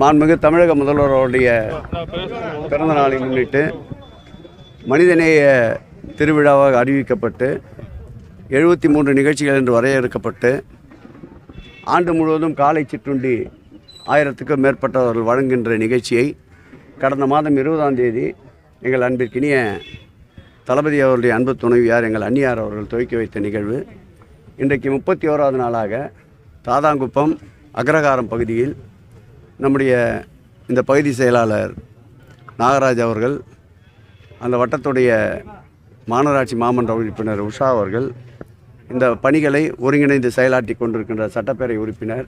மாண்புமிகு தமிழக முதல்வருடைய பிறந்த நாளை முன்னிட்டு மனிதநேய திருவிழாவாக அறிவிக்கப்பட்டு எழுபத்தி மூன்று நிகழ்ச்சிகள் என்று வரையறுக்கப்பட்டு ஆண்டு முழுவதும் காலை சிற்றுண்டி ஆயிரத்துக்கும் மேற்பட்டவர்கள் வழங்குகின்ற நிகழ்ச்சியை கடந்த மாதம் இருபதாம் தேதி எங்கள் அன்பிற்கினிய தளபதி அவருடைய அன்பு துணைவியார் எங்கள் அந்நியார் அவர்கள் துவக்கி வைத்த நிகழ்வு. இன்றைக்கு முப்பத்தி ஓராவது நாளாக தாதாங்குப்பம் அக்ரகாரம் பகுதியில் நம்முடைய இந்த பகுதி செயலாளர் நாகராஜ் அவர்கள் அந்த வட்டத்துடைய மாநகராட்சி மாமன்ற உறுப்பினர் உஷா அவர்கள் இந்த பணிகளை ஒருங்கிணைந்து செயலாற்றி கொண்டிருக்கின்ற சட்டப்பேரவை உறுப்பினர்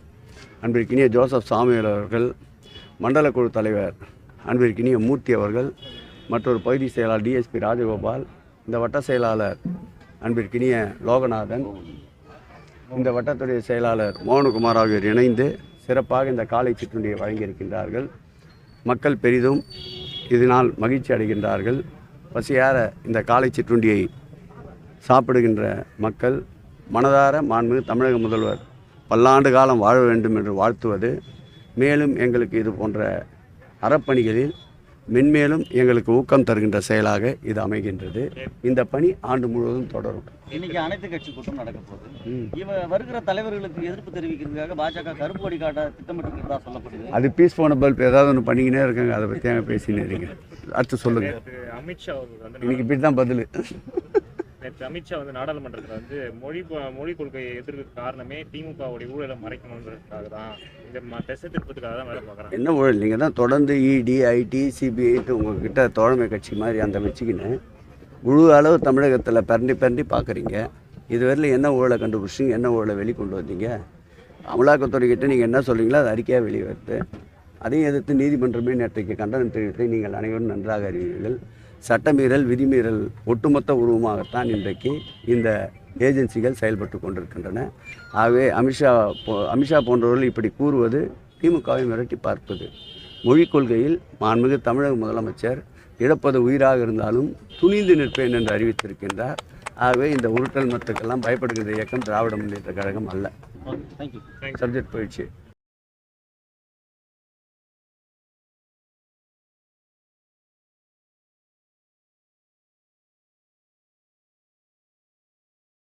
அன்பிற்கினிய ஜோசப் சாமியல் அவர்கள் மண்டல குழு தலைவர் அன்பிற்கினிய மூர்த்தி அவர்கள் மற்றொரு பகுதி செயலாளர் டிஎஸ்பி ராஜகோபால் இந்த வட்ட செயலாளர் அன்பிற்கினிய லோகநாதன் இந்த வட்டத்துடைய செயலாளர் மோகனகுமார் ஆகியோர் இணைந்து சிறப்பாக இந்த காலை சிற்றுண்டியை வழங்கியிருக்கின்றார்கள். மக்கள் பெரிதும் இதனால் மகிழ்ச்சி அடைகின்றார்கள். பசியார இந்த காலை சிற்றுண்டியை சாப்பிடுகின்ற மக்கள் மனதார மாண்புமிகு தமிழக முதல்வர் பல்லாண்டு காலம் வாழ வேண்டும் என்று வாழ்த்துவது. மேலும் எங்களுக்கு இது போன்ற அறப்பணிகளில் மென்மேலும் எங்களுக்கு ஊக்கம் தருகின்ற செயலாக இது அமைகின்றது. இந்த பணி ஆண்டு முழுவதும் தொடரும். இன்னைக்கு அனைத்து கட்சி கூட்டம் நடக்க போகுது. இவ வருகிற தலைவர்களுக்கு எதிர்ப்பு தெரிவிக்கிறதுக்காக பாஜக கருப்பு கொடி காட்ட திட்டமிட்டிருக்கிறதா சொல்லப்படுது. அது பீஸ் போன பல்ப் ஏதாவது ஒன்று பண்ணிக்கினே இருக்காங்க. அதை பற்றி அங்கே பேசினே இருங்க அடுத்து சொல்லுங்கள் நேற்று அமித்ஷா இன்னைக்கு இப்படி தான் பதில். நேற்று அமித்ஷா வந்து நாடாளுமன்றத்தில் வந்து மொழி மொழி கொள்கையை எதிர்க்க காரணமே திமுகவுடைய ஊழலை மறைக்கணுன்றதுக்காக தான். இந்த ம- திசை திருப்பத்துக்காக தான் வேலை பார்க்குறாங்க என்ன ஊழல்? நீங்கள் தான் தொடர்ந்து இடி ஐடி சிபிஐட்டு உங்ககிட்ட தோழமை கட்சி மாதிரி அந்த வச்சுக்கின்னு முழு அளவு தமிழகத்தில் பரண்டி பரண்டி பார்க்குறீங்க இதுவரையில் என்ன ஊழலை கண்டுபிடிச்சிங்க? என்ன ஊழலை வெளிக்கொண்டு வந்தீங்க? அமலாக்கத்துறை கிட்ட நீங்கள் என்ன சொல்கிறீங்களோ அது அறிக்கையாக வெளியே வருது அதையும் எதிர்த்து நீதிமன்றமே நேற்றைக்கு கண்டனம் தெரிவித்து நீங்கள் அனைவரும் நன்றாக அறிவீர்கள். சட்டமீறல் விதிமீறல் ஒட்டுமொத்த உருவமாகத்தான் இன்றைக்கு இந்த ஏஜென்சிகள் செயல்பட்டு கொண்டிருக்கின்றன. ஆகவே அமித்ஷா போ அமித்ஷா போன்றவர்கள் இப்படி கூறுவது திமுகவை மிரட்டி பார்ப்பது. மொழிக் கொள்கையில் மாண்புமிகு தமிழக முதலமைச்சர் இழப்பது உயிராக இருந்தாலும் துணிந்து நிற்பேன் என்று அறிவித்திருக்கின்றார். ஆகவே இந்த உருட்டல் மத்துக்கெல்லாம் பயப்படுகின்ற இயக்கம் திராவிட முன்னேற்ற கழகம் அல்ல. சப்ஜெக்ட் போயிடுச்சு.